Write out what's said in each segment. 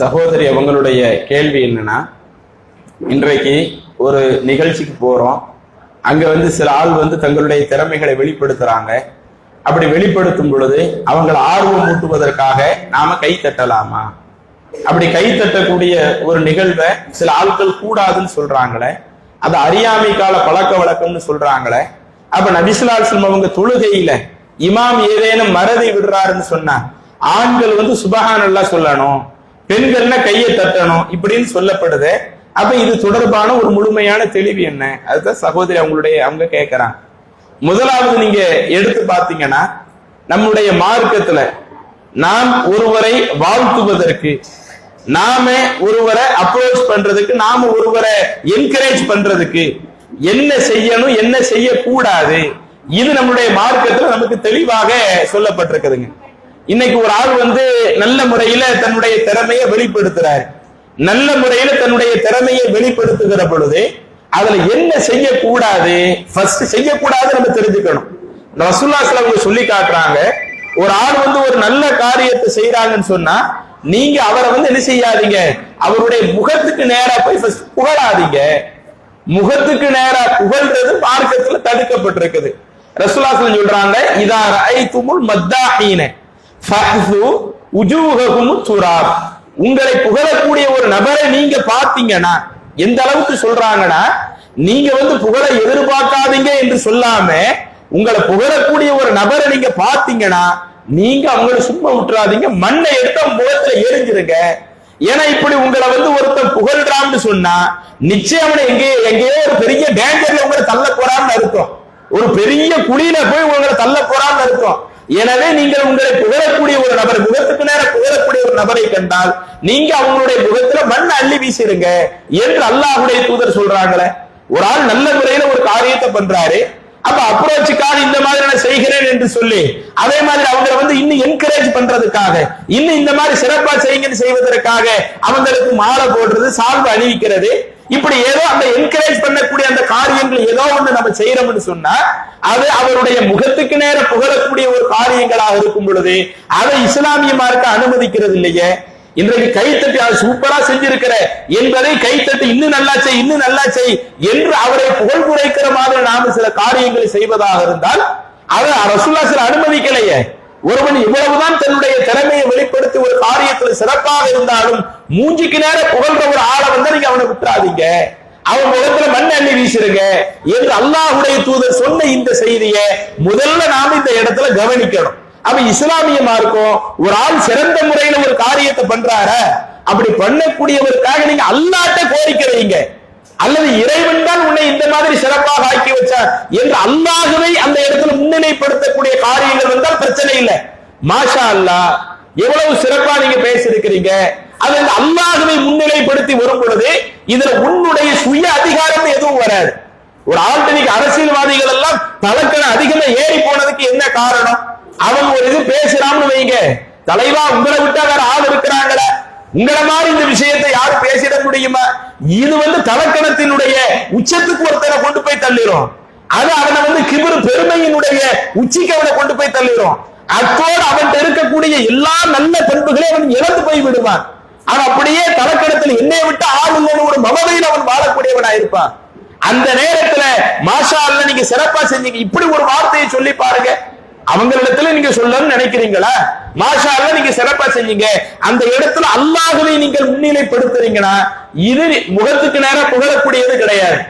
சகோதரி அவங்களுடைய கேள்வி என்னன்னா இன்றைக்கு ஒரு நிகழ்ச்சிக்கு போறோம். அங்க வந்து சில ஆள் வந்து தங்களுடைய திறமைகளை வெளிப்படுத்துறாங்க. அப்படி வெளிப்படுத்தும் பொழுது அவங்களை ஆர்வம் ஊட்டுவதற்காக நாம கை தட்டலாமா? அப்படி கை தட்டக்கூடிய ஒரு நிகழ்வை சில ஆட்கள் கூடாதுன்னு சொல்றாங்களே அது அறியாமை கால பழக்க வழக்கம்னு சொல்றாங்களே அப்ப நபிசுலால் அவங்க தொழுகையில இமாம் ஏதேனும் மறதி விடுறாருன்னு சொன்னா ஆண்கள் வந்து சுபஹானல்லா சொல்லணும். பெண்கள்னா கையை தட்டணும் இப்படின்னு சொல்லப்படுது. அப்ப இது தொடர்பான ஒரு முழுமையான தெளிவு என்ன? அதுதான் சகோதரி அவங்களுடைய அவங்க கேட்கறாங்க முதலாவது நீங்க எடுத்து பாத்தீங்கன்னா நம்முடைய மார்க்கத்துல நாம் ஒருவரை வாழ்த்துவதற்கு நாம ஒருவரை அப்ரோச் பண்றதுக்கு நாம ஒருவரை என்கரேஜ் பண்றதுக்கு என்ன செய்யணும் என்ன செய்யக்கூடாது இது நம்முடைய மார்க்கத்துல நமக்கு தெளிவாக சொல்லப்பட்டிருக்குதுங்க. இன்னைக்கு ஒரு ஆள் வந்து நல்ல முறையில தன்னுடைய திறமையை வெளிப்படுத்துறாரு. நல்ல முறையில தன்னுடைய திறமையை வெளிப்படுத்துகிற பொழுது அதுல என்ன செய்யக்கூடாது ஃபர்ஸ்ட் செய்யக்கூடாது நம்ம தெரிஞ்சுக்கணும். ரசுல்லாஸ்ல அவங்க சொல்லி காட்டுறாங்க ஒரு ஆள் வந்து ஒரு நல்ல காரியத்தை செய்யறாங்கன்னு சொன்னா நீங்க அவரை வந்து என்ன செய்யாதீங்க? அவருடைய முகத்துக்கு நேரா போய் புகழாதீங்க. முகத்துக்கு நேரா புகழ்றது மார்க்கத்துல தடுக்கப்பட்டிருக்குது. ரசூலாசலம் சொல்றாங்க இதா ஐ துமுல் மத்தாஹீன. துராப் உங்களை புகழக்கூடிய ஒரு நபரை நீங்க பாத்தீங்கன்னா எந்த அளவுக்கு சொல்றாங்கன்னா நீங்க வந்து புகழ எதிர்பார்க்காதீங்க என்று சொல்லாம உங்களை புகழக்கூடிய ஒரு நபரை நீங்க பாத்தீங்கன்னா நீங்க அவங்கள சும்மா விட்டுறாதீங்க மண்ணை எடுத்து முகத்துல எரிஞ்சிருங்க. ஏன்னா இப்படி உங்களை வந்து ஒருத்தன் புகழ்றான்னு சொன்னா நிச்சயம் எங்கேயோ எங்கேயோ ஒரு பெரிய டேஞ்சர்ல உங்களை தள்ள போறான்னு அர்த்தம். ஒரு பெரிய குழியில போய் உங்களை தள்ள போறான்னு அர்த்தம். எனவே நீங்கள் உங்களை புகழக்கூடிய ஒரு நபர் முகத்துக்கு நேரம் புகழக்கூடிய ஒரு நபரை கண்டால் நீங்க அவங்களுடைய முகத்துல மண் அள்ளி வீசிடுங்க என்று அல்லாஹுடைய தூதர் சொல்றாங்களே. ஒரு ஆள் நல்ல முறையில ஒரு காரியத்தை பண்றாரு அப்ப அப்ரோச்சுக்காக இந்த மாதிரி நான் செய்கிறேன் என்று சொல்லி அதே மாதிரி அவங்களை வந்து இன்னும் என்கரேஜ் பண்றதுக்காக இன்னும் இந்த மாதிரி சிறப்பா செய்யுங்கன்னு செய்வதற்காக அவங்களுக்கு மாலை போடுறது சால்வு அணிவிக்கிறது இப்படி ஏதோ அந்த என்கரேஜ் பண்ணக்கூடிய அந்த காரியங்கள் ஏதோ ஒண்ணு நம்ம செய்யறோம்னு சொன்னா அது அவருடைய முகத்துக்கு நேர புகழக்கூடிய ஒரு காரியங்களாக இருக்கும் பொழுது அதை இஸ்லாமிய மார்க்க அனுமதிக்கிறது இல்லையே. இன்றைக்கு கைத்தட்டி அது சூப்பரா செஞ்சிருக்கிற. என்பதை கைத்தட்டி இன்னும் நல்லா செய் இன்னும் நல்லா செய் என்று அவரை புகழ் குறைக்கிற மாதிரி நாம சில காரியங்களை செய்வதாக இருந்தால் அதை ரசுல்லா சில அனுமதிக்கலையே. ஒருவன் இவ்வளவுதான் தன்னுடைய திறமையை வெளிப்படுத்தி ஒரு காரியத்தில் சிறப்பாக இருந்தாலும் மூஞ்சிக்கு நேர புகழ்ற ஒரு ஆளை வந்து நீங்க அவனை விட்டுறாதீங்க அவன் முகத்துல மண் அள்ளி வீசிருங்க என்று அல்லாஹுடைய தூதர் சொன்ன இந்த செய்தியை முதல்ல நாம இந்த இடத்துல கவனிக்கணும். அப்ப இஸ்லாமியமா இருக்கும்? ஒரு ஆள் சிறந்த முறையில ஒரு காரியத்தை பண்றாரு? அப்படி பண்ணக்கூடியவருக்காக நீங்க அல்லாட்ட கோரிக்கிறீங்க அல்லது இறைவன் தான் உன்னை இந்த மாதிரி சிறப்பாக ஆக்கி வச்சார் என்று அல்லாகவே அந்த இடத்துல முன்னிலைப்படுத்தக்கூடிய காரியங்கள் வந்தால் பிரச்சனை இல்லை. மாஷா அல்லா எவ்வளவு சிறப்பா நீங்க பேசியிருக்கிறீங்க. அது இந்த அல்லாஹுவை முன்னிலைப்படுத்தி வரும் பொழுது இதுல உன்னுடைய சுய அதிகாரம் எதுவும் வராது. ஒரு ஆள்கிட்ட அரசியல்வாதிகள் எல்லாம் தலக்கண அதிகமா ஏறி போனதுக்கு என்ன காரணம்? அவங்க ஒரு இது பேசுறான்னு வைங்க. தலைவா உங்களை விட்டா வேற ஆள் இருக்கிறாங்களே. உங்களை மாதிரி இந்த விஷயத்தை யாரும் பேசிட முடியுமா? இது வந்து தலக்கணத்தினுடைய உச்சத்துக்கு ஒருத்தரை கொண்டு போய் தள்ளிடும் அது அவனை வந்து கிபிரு பெருமையினுடைய உச்சிக்கு அவனை கொண்டு போய் தள்ளிடும் அத்தோடு அவன் இருக்கக்கூடிய எல்லா நல்ல பண்புகளையும் அவன் இழந்து போய் விடுவான். அவன் அப்படியே தலக்கணத்தில் என்னைய விட்டு ஆள் இல்லைன்னு ஒரு மமதையில் அவன் வாழக்கூடியவனா இருப்பான். அந்த நேரத்துல மாஷா அல்ல நீங்க சிறப்பா செஞ்சீங்க. இப்படி ஒரு வார்த்தையை சொல்லி பாருங்க. அவங்களிடத்துல நீங்க சொல்லணும்னு நினைக்கிறீங்களா? மாஷா அல்ல நீங்க சிறப்பா செஞ்சீங்க. அந்த இடத்துல அல்லாஹுவை நீங்கள் முன்னிலைப்படுத்துறீங்கன்னா இது முகத்துக்கு நேரம் புகழக்கூடியது கிடையாது.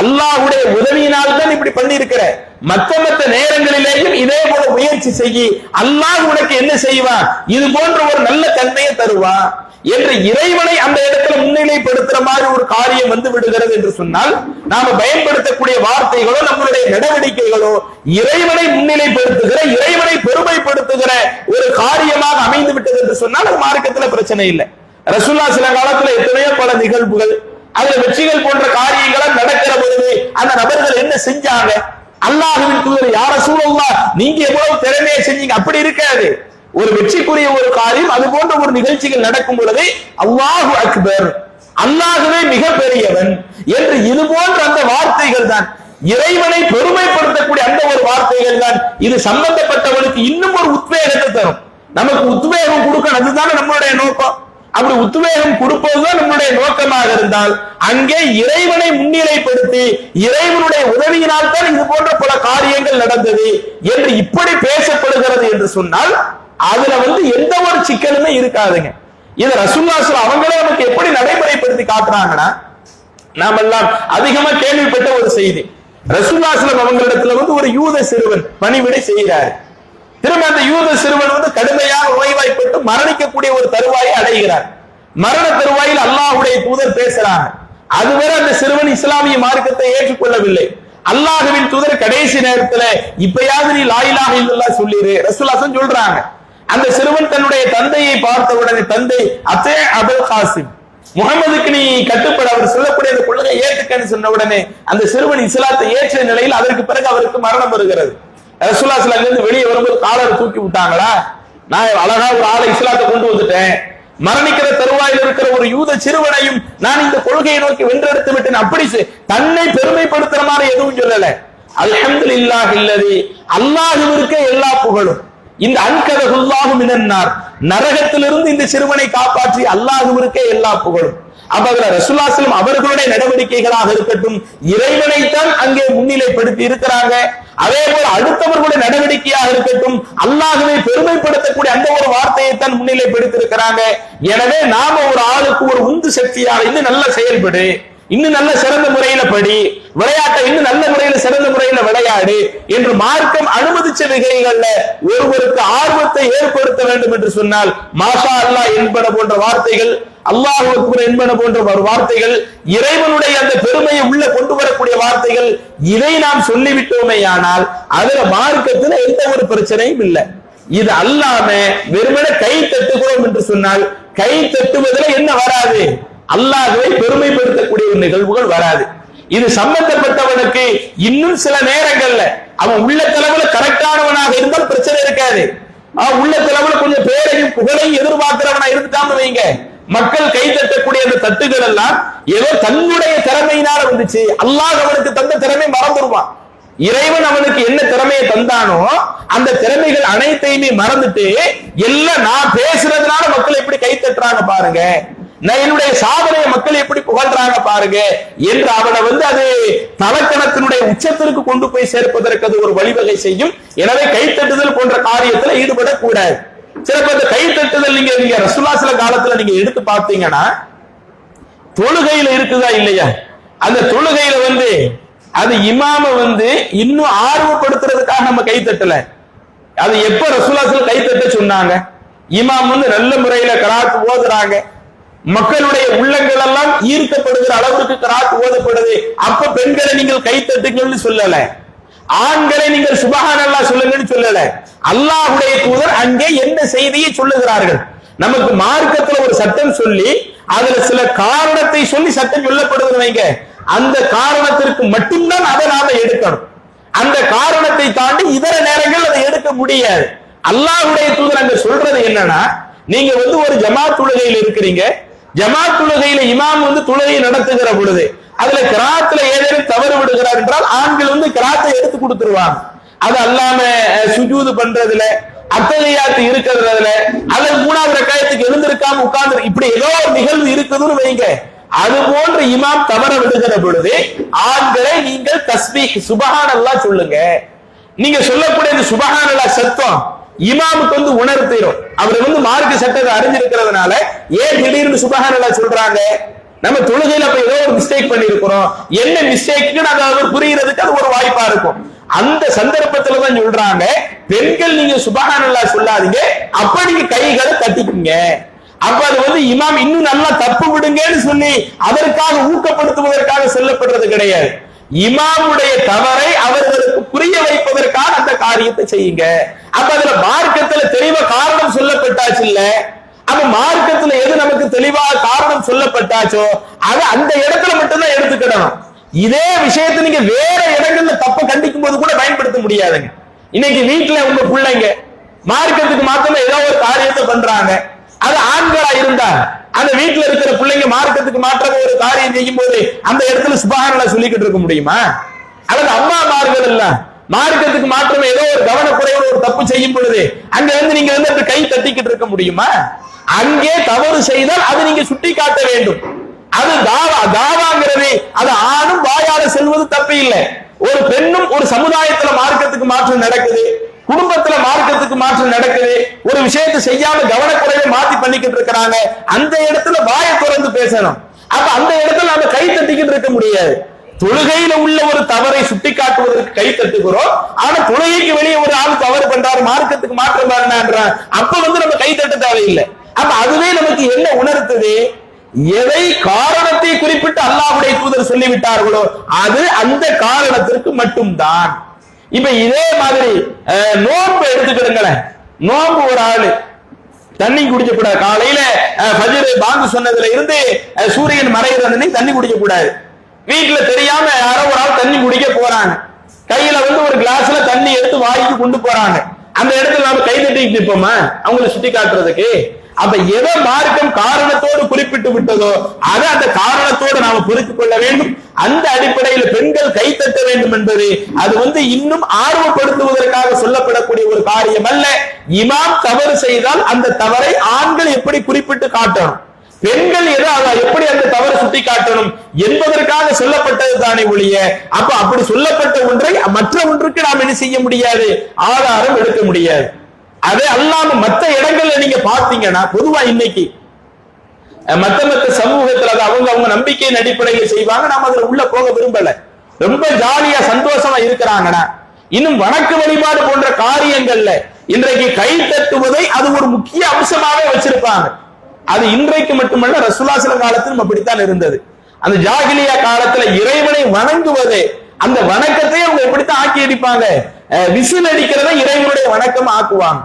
அல்லாஹுடைய உதவியினால்தான் இப்படி பண்ணி இருக்கிற மற்ற மற்ற நேரங்களிலேயும் இதே போல முயற்சி செய்யி அல்லாஹ் உனக்கு என்ன செய்வான் இது போன்ற ஒரு நல்ல தன்மையை தருவான் என்று இறைவனை அந்த இடத்துல முன்னிலைப்படுத்துற மாதிரி ஒரு காரியம் வந்து விடுகிறது என்று சொன்னால் நாம பயன்படுத்தக்கூடிய வார்த்தைகளோ நம்மளுடைய நடவடிக்கைகளோ இறைவனை முன்னிலைப்படுத்துகிற இறைவனை பெருமைப்படுத்துகிற ஒரு காரியமாக அமைந்து விட்டது என்று சொன்னால் அது மார்க்கத்துல பிரச்சனை இல்லை. ரசுல்லா சில காலத்துல எத்தனையோ பல நிகழ்வுகள் அதுல வெற்றிகள் போன்ற காரியங்களை நடக்கிற பொழுது அந்த நபர்கள் என்ன செஞ்சாங்க? அல்லாஹுவின் தூதர் யார சூழல்லா நீங்க எவ்வளவு திறமையை செஞ்சீங்க? அப்படி இருக்காது. ஒரு வெற்றிக்குரிய ஒரு காரியம் அது போன்ற ஒரு நிகழ்ச்சிகள் நடக்கும் பொழுது அல்லாஹு அக்பர் அல்லாஹுவே மிக பெரியவன் என்று இது போன்ற அந்த வார்த்தைகள் தான். இறைவனை பெருமைப்படுத்தக்கூடிய அந்த ஒரு வார்த்தைகள் தான். இது சம்பந்தப்பட்டவனுக்கு இன்னும் ஒரு உத்வேகத்தை தரும். நமக்கு உத்வேகம் கொடுக்கணும் அதுதானே நம்மளுடைய நோக்கம். அப்படி உத்வேகம் கொடுப்பதுதான் நம்முடைய நோக்கமாக இருந்தால் அங்கே இறைவனை முன்னிலைப்படுத்தி இறைவனுடைய உதவியினால் தான் இது போன்ற பல காரியங்கள் நடந்தது என்று இப்படி பேசப்படுகிறது என்று சொன்னால் அதுல வந்து எந்த ஒரு சிக்கலுமே இருக்காதுங்க. இது ரசூல்லாசல் அவங்களே நமக்கு எப்படி நடைமுறைப்படுத்தி காட்டுறாங்கன்னா நாம் எல்லாம் அதிகமா கேள்விப்பட்ட ஒரு செய்தி. ரசூல்லாஸ்லம் அவங்களிடத்துல வந்து ஒரு யூத சிறுவன் பணிவிடை செய்கிறார். திரும்ப அந்த யூத சிறுவன் வந்து கடுமையாக நோய்வாய்ப்பட்டு மரணிக்கக்கூடிய ஒரு தருவாயை அடைகிறார். மரண தருவாயில் அல்லாஹுடைய தூதர் பேசுறாங்க. அதுவரை அந்த சிறுவன் இஸ்லாமிய மார்க்கத்தை ஏற்றுக்கொள்ளவில்லை. அல்லாஹுவின் தூதர் கடைசி நேரத்துல இப்பயாவது நீ லாயிலாக இல்லல்லா சொல்லிடு ரசூலாசன் சொல்றாங்க. அந்த சிறுவன் தன்னுடைய தந்தையை பார்த்த உடனே தந்தை அத்தே அபுல் காசிம் முகமதுக்கு நீ கட்டுப்பட. அவர் சொல்லக்கூடிய அந்த கொள்கை ஏற்றுக்கன்னு சொன்ன உடனே அந்த சிறுவன் இஸ்லாத்தை ஏற்ற நிலையில் அதற்கு பிறகு அவருக்கு மரணம் வருகிறது. ரசூலாஸ்ல இருந்து வெளியே வரும்போது காலரை தூக்கி விட்டாங்களா? நான் அழகா ஒரு ஆளை இஸ்லாத்தை கொண்டு வந்துட்டேன். மரணிக்கிற தருவாயில் இருக்கிற ஒரு யூத சிறுவனையும் நான் இந்த கொள்கையை நோக்கி வென்றெடுத்து விட்டேன். அப்படி தன்னை பெருமைப்படுத்துற மாதிரி எதுவும் சொல்லல. அல்ஹம்துலில்லாஹ் இல்லது அல்லாஹுவிற்கே எல்லா புகழும். இந்த அன்கதகுல்லாகும் மினன்னார். நரகத்திலிருந்து இந்த சிறுவனை காப்பாற்றி அல்லாஹுவிற்கே எல்லா புகழும். அப்ப அதுல ரசூல்லாஸ்லம் அவர்களுடைய நடவடிக்கைகளாக இருக்கட்டும் இறைவனைத்தான் அங்கே முன்னிலைப்படுத்தி இருக்கிறாங்க. அதே போல அடுத்தவர்களுடைய நடவடிக்கையாக இருக்கட்டும் அல்லாஹுவை பெருமைப்படுத்தக்கூடிய அந்த ஒரு வார்த்தையை தான் முன்னிலைப்படுத்தி இருக்கிறாங்க. எனவே நாம ஒரு ஆளுக்கு ஒரு உந்து சக்தியாக இன்னும் நல்லா செயல்படு இன்னும் நல்ல சிறந்த முறையில படி விளையாட்டை இன்னும் நல்ல முறையில சிறந்த முறையில விளையாடு என்று மார்க்கம் அனுமதிச்ச வகைகள்ல ஒருவருக்கு ஆர்வத்தை ஏற்படுத்த வேண்டும் என்று சொன்னால் மாஷா அல்லா என்பன போன்ற வார்த்தைகள் அல்லாஹ் அக்பர் என்பன போன்ற ஒரு வார்த்தைகள் இறைவனுடைய அந்த பெருமையை உள்ள கொண்டு வரக்கூடிய வார்த்தைகள் இதை நாம் சொல்லிவிட்டோமேயானால் அதுல மார்க்கத்துல எந்த ஒரு பிரச்சனையும் இல்லை. இது அல்லாம வெறுமன கை தட்டுகிறோம் என்று சொன்னால் கை தட்டுவதில் என்ன வராது? அல்லாஹ்வை பெருமைப்படுத்தக்கூடிய ஒரு நிகழ்வுகள் வராது. இது சம்பந்தப்பட்டவனுக்கு இன்னும் சில நேரங்கள்ல அவன் உள்ள தலைவுல கரெக்டானவனாக இருந்தால் பிரச்சனை இருக்காது. உள்ள தலைவுல கொஞ்சம் பேரையும் புகழையும் எதிர்பார்க்கிறவனா இருந்துட்டான்னு வைங்க. மக்கள் கை தட்டக்கூடிய அந்த தட்டுகள் எல்லாம் ஏதோ தன்னுடைய திறமையினால வந்துச்சு. அல்லாஹ் அவனுக்கு தந்த திறமை மறந்துடுவான் இறைவன் அவனுக்கு என்ன திறமையை தந்தானோ அந்த திறமைகள் அனைத்தையுமே மறந்துட்டு எல்லாம் நான் பேசுறதுனால மக்கள் எப்படி கை தட்டுறாங்க பாருங்க. நான் என்னுடைய சாதனையை மக்கள் எப்படி புகழ்றாங்க பாருங்க என்று அவனை வந்து அது தலக்கணத்தினுடைய உச்சத்திற்கு கொண்டு போய் சேர்ப்பதற்கு அது ஒரு வழிவகை செய்யும். எனவே கைத்தட்டுதல் போன்ற காரியத்துல ஈடுபடக்கூடாது. சிலப்ப இந்த கை தட்டுதல் நீங்க நீங்க ரசுல்லாசில காலத்துல நீங்க எடுத்து பார்த்தீங்கன்னா தொழுகையில இருக்குதா இல்லையா? அந்த தொழுகையில வந்து அது இமாம வந்து இன்னும் ஆர்வப்படுத்துறதுக்காக நம்ம கை தட்டல. அது எப்ப ரசூலாசில கை தட்ட சொன்னாங்க? இமாம் வந்து நல்ல முறையில கராத்து ஓதுறாங்க. மக்களுடைய உள்ளங்கள் எல்லாம் ஈர்க்கப்படுகிற அளவுக்கு கராத்து ஓதப்படுது. அப்ப பெண்களை நீங்கள் கை தட்டுங்கள்னு சொல்லல. ஆண்களை நீங்கள் சுபகானல்லா சொல்லுங்கன்னு சொல்லல. அல்லாஹுடைய தூதர் அங்கே என்ன செய்தியை சொல்லுகிறார்கள்? நமக்கு மார்க்கத்துல ஒரு சட்டம் சொல்லி அதுல சில காரணத்தை சொல்லி சட்டம் சொல்லப்படுது வைங்க. அந்த காரணத்திற்கு மட்டும்தான் அதை நாம எடுக்கணும். அந்த காரணத்தை தாண்டி இதர நேரங்கள் அதை எடுக்க முடியாது. அல்லாஹுடைய தூதர் அங்க சொல்றது என்னன்னா நீங்க வந்து ஒரு ஜமாத் தொழுகையில் இருக்கிறீங்க. ஜமாத் தொழுகையில இமாம் வந்து தொழுகையை நடத்துகிற பொழுது அதுல கிராத்துல ஏதேனும் தவறு விடுகிறார் என்றால் ஆண்கள் வந்து கிராத்தை எடுத்து கொடுத்துருவாங்க. அது அல்லாம சுஜூது பண்றதுல அத்தகையாத்து இருக்கிறதுல அல்லது மூணாவது ரக்காயத்துக்கு எழுந்திருக்காம உட்கார்ந்து இப்படி ஏதோ ஒரு நிகழ்வு இருக்குதுன்னு வைங்க. அது போன்ற இமாம் தவற விடுகிற பொழுது ஆண்களை நீங்கள் தஸ்மி சுபஹானல்லா சொல்லுங்க. நீங்க சொல்லக்கூடிய இந்த சுபஹானல்லாஹ் சத்தம். இமாமுக்கு வந்து உணர்த்திடும் அவர் வந்து மார்க்க சட்டத்தை அறிஞ்சிருக்கிறதுனால ஏன் திடீர்னு சுபஹானல்லாஹ் சொல்றாங்க? நம்ம தொழுகையில அப்ப ஏதோ ஒரு மிஸ்டேக் பண்ணிருக்கிறோம் என்ன மிஸ்டேக்குன்னு அது அவர் புரிகிறதுக்கு அது ஒரு வாய்ப்பா இருக்கும். அந்த சந்தர்ப்பத்துல தான் சொல்றாங்க பெண்கள் நீங்க சுபகானல்லா சொல்லாதீங்க அப்ப நீங்க கைகளை தட்டிக்குங்க. அப்ப அது வந்து இமாம் இன்னும் நல்லா தப்பு விடுங்கன்னு சொல்லி அதற்காக ஊக்கப்படுத்துவதற்காக சொல்லப்படுறது கிடையாது. இமாமுடைய தவறை அவர்களுக்கு புரிய வைப்பதற்காக அந்த காரியத்தை செய்யுங்க. அப்ப அதுல மார்க்கத்துல தெளிவா காரணம் சொல்லப்பட்டாச்சு இல்ல? அப்ப மார்க்கத்துல எது நமக்கு தெளிவா காரணம் சொல்லப்பட்டாச்சோ அதை அந்த இடத்துல மட்டும்தான் எடுத்துக்கிடணும். இதே விஷயத்தை நீங்க வேற இடங்கள்ல தப்ப கண்டிக்கும் போது கூட பயன்படுத்த முடியாதுங்க. இன்னைக்கு வீட்டுல உங்க பிள்ளைங்க மார்க்கத்துக்கு மாத்திரமே ஏதோ ஒரு காரியத்தை பண்றாங்க. அது ஆண்களா இருந்தா அந்த வீட்டுல இருக்கிற பிள்ளைங்க மார்க்கத்துக்கு மாற்றமா ஒரு காரியம் செய்யும் போது அந்த இடத்துல சுபகாரங்களை சொல்லிக்கிட்டு இருக்க முடியுமா? அல்லது அம்மா மார்கள் இல்ல மார்க்கத்துக்கு மாற்றமே ஏதோ ஒரு கவனக்குறையோட ஒரு தப்பு செய்யும் பொழுது அங்க வந்து நீங்க வந்து கை தட்டிக்கிட்டு இருக்க முடியுமா? அங்கே தவறு செய்தால் அது நீங்க சுட்டி காட்ட வேண்டும். அது தாவா தாவாங்கிறது அது ஆணும் வாயால செல்வது தப்பு இல்லை. ஒரு பெண்ணும் ஒரு சமுதாயத்துல மார்க்கத்துக்கு மாற்றம் நடக்குது குடும்பத்துல மார்க்கத்துக்கு மாற்றம் நடக்குது ஒரு விஷயத்தை செய்யாம கவனக்குறைவை மாத்தி பண்ணிக்கிட்டு இருக்கிறாங்க அந்த இடத்துல வாயை திறந்து பேசணும். அப்ப அந்த இடத்துல நம்ம கை தட்டிக்கிட்டு இருக்க முடியாது. தொழுகையில உள்ள ஒரு தவறை சுட்டி காட்டுவதற்கு கை தட்டுகிறோம். ஆனா தொழுகைக்கு வெளியே ஒரு ஆள் தவறு பண்றாரு மார்க்கத்துக்கு மாற்றம் பாருன்றான் அப்ப வந்து நம்ம கை தட்ட தேவையில்லை. அப்ப அதுவே நமக்கு என்ன உணர்த்துது? எதை காரணத்தை குறிப்பிட்டு அல்லாஹுடைய தூதர் சொல்லிவிட்டார்களோ அது அந்த காரணத்திற்கு மட்டும்தான். இப்ப இதே மாதிரி நோன்பு எடுத்துக்கிடுங்களேன் நோன்பு ஒரு ஆளு. தண்ணி குடிக்க கூடாது காலையில அஹ், பாங்கு சொன்னதுல இருந்து சூரியன் மறைகிற அன்னைக்கு தண்ணி குடிக்க கூடாது வீட்டுல தெரியாம யாரோ ஒரு ஆள் தண்ணி குடிக்க போறாங்க. கையில வந்து ஒரு கிளாஸ்ல தண்ணி எடுத்து வாய்க்கு கொண்டு போறாங்க. அந்த இடத்துல நாம கை தட்டிட்டு நிற்போமா அவங்கள சுட்டி காட்டுறதுக்கு அப்ப எதை மார்க்கம் காரணத்தோடு குறிப்பிட்டு விட்டதோ அதை அந்த காரணத்தோடு நாம புரிந்து கொள்ள வேண்டும். அந்த அடிப்படையில் பெண்கள் கை தட்ட வேண்டும் என்பது அது வந்து இன்னும் ஆர்வப்படுத்துவதற்காக சொல்லப்படக்கூடிய ஒரு காரியம் அல்ல. இமாம் தவறு செய்தால் அந்த தவறை ஆண்கள் எப்படி குறிப்பிட்டு காட்டணும்? பெண்கள் எதை எப்படி அந்த தவறு சுட்டி காட்டணும்? என்பதற்காக சொல்லப்பட்டது தானே ஒழிய அப்ப அப்படி சொல்லப்பட்ட ஒன்றை மற்ற ஒன்றுக்கு நாம் என்ன செய்ய முடியாது? ஆதாரம் எடுக்க முடியாது. அதே அல்லாம மத்த இடங்கள்ல நீங்க பாத்தீங்கன்னா பொதுவா இன்னைக்கு மத்த மத்த சமூகத்துல அது அவங்க அவங்க நம்பிக்கையின் அடிப்படையில் செய்வாங்க நாம அதுல உள்ள போக விரும்பல. ரொம்ப ஜாலியா சந்தோஷமா இருக்கிறாங்கன்னா இன்னும் வணக்க வழிபாடு போன்ற காரியங்கள்ல இன்றைக்கு கை தட்டுவதை அது ஒரு முக்கிய அம்சமாவே வச்சிருப்பாங்க. அது இன்றைக்கு மட்டுமல்ல ரசூலாசல காலத்திலும் அப்படித்தான் இருந்தது. அந்த ஜாகிலியா காலத்துல இறைவனை வணங்குவதே அந்த வணக்கத்தை அவங்க எப்படித்தான் ஆக்கி அடிப்பாங்க விசில் அடிக்கிறத இறைவனுடைய வணக்கம் ஆக்குவாங்க.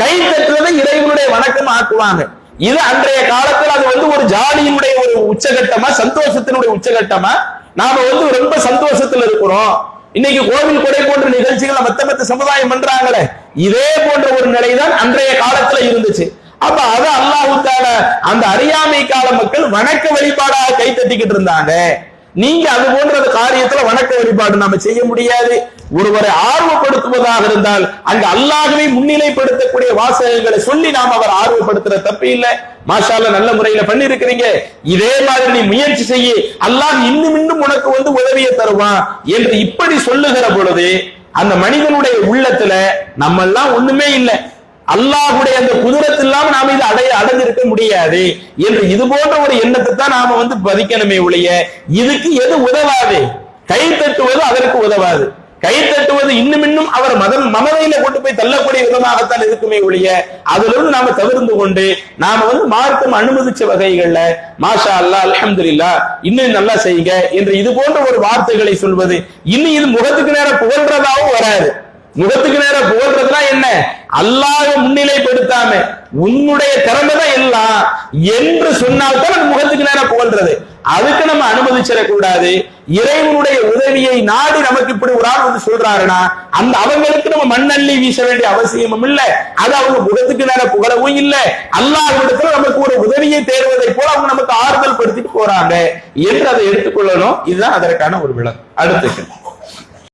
கை தட்டுறத இறைவனுடைய வணக்கம் ஆக்குவாங்க. இது அன்றைய காலத்துல அது வந்து ஒரு ஜாலியினுடைய ஒரு உச்சகட்டமா சந்தோஷத்தினுடைய உச்சகட்டமா நாம வந்து ரொம்ப சந்தோஷத்துல இருக்கிறோம். இன்னைக்கு கோவில் கொடை போன்ற நிகழ்ச்சிகள் மத்த மத்த சமுதாயம் பண்றாங்களே இதே போன்ற ஒரு நிலைதான் அன்றைய காலத்துல இருந்துச்சு. அப்ப அது அல்லாஹுத்தால அந்த அறியாமை கால மக்கள் வணக்க வழிபாடாக கை தட்டிக்கிட்டு இருந்தாங்க. நீங்க அது போன்ற காரியத்தை வழிபாடு நாம செய்ய முடியாது. ஒருவரை ஆர்வப்படுத்துவதாக இருந்தால் அங்கு அல்லாகவே முன்னிலைப்படுத்தக்கூடிய வாசகங்களை சொல்லி நாம் அவர் ஆர்வப்படுத்துற தப்பு இல்லை. மாஷால நல்ல முறையில பண்ணி இருக்கிறீங்க இதே மாதிரி நீ முயற்சி செய்ய அல்லாஹ் இன்னும் இன்னும் உனக்கு வந்து உதவியை தருவான் என்று இப்படி சொல்லுகிற பொழுது அந்த மனிதனுடைய உள்ளத்துல நம்ம எல்லாம் ஒண்ணுமே இல்லை. அல்லாஹுடைய அந்த குதிரத்து இல்லாம நாம இது அடைய அடைஞ்சிருக்க முடியாது என்று இது போன்ற ஒரு எண்ணத்தை தான் நாம வந்து பதிக்கணுமே ஒழிய இதுக்கு எது உதவாது? கை தட்டுவது அதற்கு உதவாது. கை தட்டுவது இன்னும் இன்னும் அவர் மதம் மமதையில கொண்டு போய் தள்ளக்கூடிய விதமாகத்தான் இருக்குமே ஒழிய அதுல இருந்து நாம தவிர்ந்து கொண்டு நாம வந்து மார்க்கம் அனுமதிச்ச வகைகள்ல மாஷா அல்லா அல்ஹம்துலில்லாஹ் இன்னும் நல்லா செய்யுங்க என்று இது போன்ற ஒரு வார்த்தைகளை சொல்வது இன்னும் இது முகத்துக்கு நேரம் புகழ்றதாவும் வராது. முகத்துக்கு நேரம் புகழ்றதுனா என்ன? அல்லாத முன்னிலைப்படுத்தாம உன்னுடைய திறமை தான் எல்லாம் என்று சொன்னால்தான் அது முகத்துக்கு நேரம் புகழ்றது. அதுக்கு நம்ம அனுமதிச்சிடக்கூடாது. இறைவனுடைய உதவியை நாடி நமக்கு இப்படி ஒரு ஆள் வந்து சொல்றாருன்னா அந்த அவங்களுக்கு நம்ம மண்ணள்ளி வீச வேண்டிய அவசியமும் இல்ல. அது அவங்க முகத்துக்கு நேர புகழவும் இல்ல. அல்லாஹிடத்துல நமக்கு ஒரு உதவியை தேடுவதை போல அவங்க நமக்கு ஆறுதல் படுத்திட்டு போறாங்க. என்று அதை எடுத்துக்கொள்ளணும். இதுதான் அதற்கான ஒரு விளக்கம். அடுத்து.